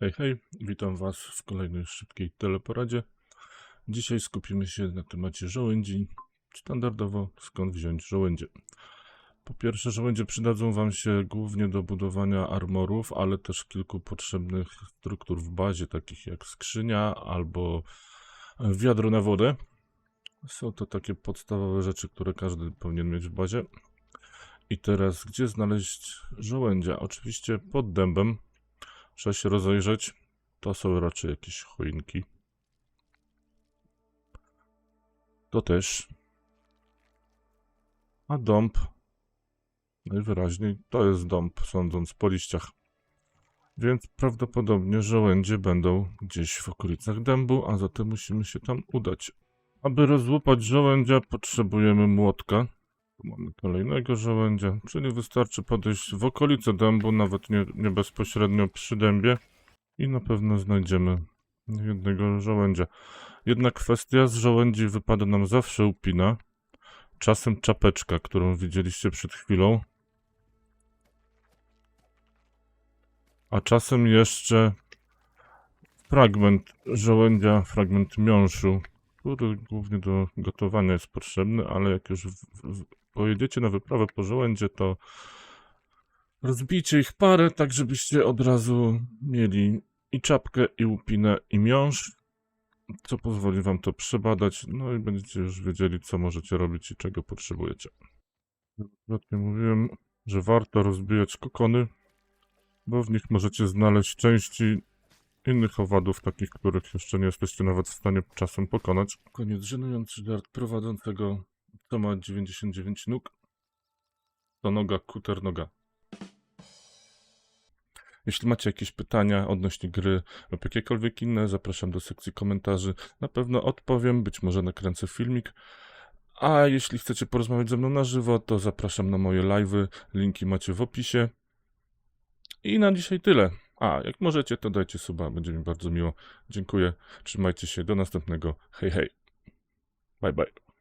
Hej, hej, witam Was w kolejnej szybkiej teleporadzie. Dzisiaj skupimy się na temacie żołędzi. Standardowo, skąd wziąć żołędzie? Po pierwsze, żołędzie przydadzą Wam się głównie do budowania armorów, ale też kilku potrzebnych struktur w bazie, takich jak skrzynia albo wiadro na wodę. Są to takie podstawowe rzeczy, które każdy powinien mieć w bazie. I teraz, gdzie znaleźć żołędzia? Oczywiście pod dębem. Trzeba się rozejrzeć. To są raczej jakieś choinki. To też. A dąb. Najwyraźniej to jest dąb, sądząc po liściach. Więc prawdopodobnie żołędzie będą gdzieś w okolicach dębu, a zatem musimy się tam udać. Aby rozłupać żołędzia, potrzebujemy młotka. Mamy kolejnego żołędzia, czyli wystarczy podejść w okolice dębu, nawet nie, nie bezpośrednio przy dębie i na pewno znajdziemy jednego żołędzia. Jedna kwestia, z żołędzi wypada nam zawsze upina, czasem czapeczka, którą widzieliście przed chwilą, a czasem jeszcze fragment żołędzia, fragment miąższu, który głównie do gotowania jest potrzebny, ale jak już pojedziecie na wyprawę po żołędzie, to rozbijcie ich parę, tak żebyście od razu mieli i czapkę, i łupinę, i miąższ, co pozwoli wam to przebadać, no i będziecie już wiedzieli, co możecie robić i czego potrzebujecie. Wielokrotnie mówiłem, że warto rozbijać kokony, bo w nich możecie znaleźć części innych owadów, takich, których jeszcze nie jesteście nawet w stanie czasem pokonać. Koniec żenujący żart prowadzącego, to ma 99 nóg. To noga, kuter noga. Jeśli macie jakieś pytania odnośnie gry lub jakiekolwiek inne, zapraszam do sekcji komentarzy. Na pewno odpowiem, być może nakręcę filmik. A jeśli chcecie porozmawiać ze mną na żywo, to zapraszam na moje live'y. Linki macie w opisie. I na dzisiaj tyle. A, jak możecie, to dajcie suba, będzie mi bardzo miło. Dziękuję, trzymajcie się, do następnego. Hej, hej. Bye, bye.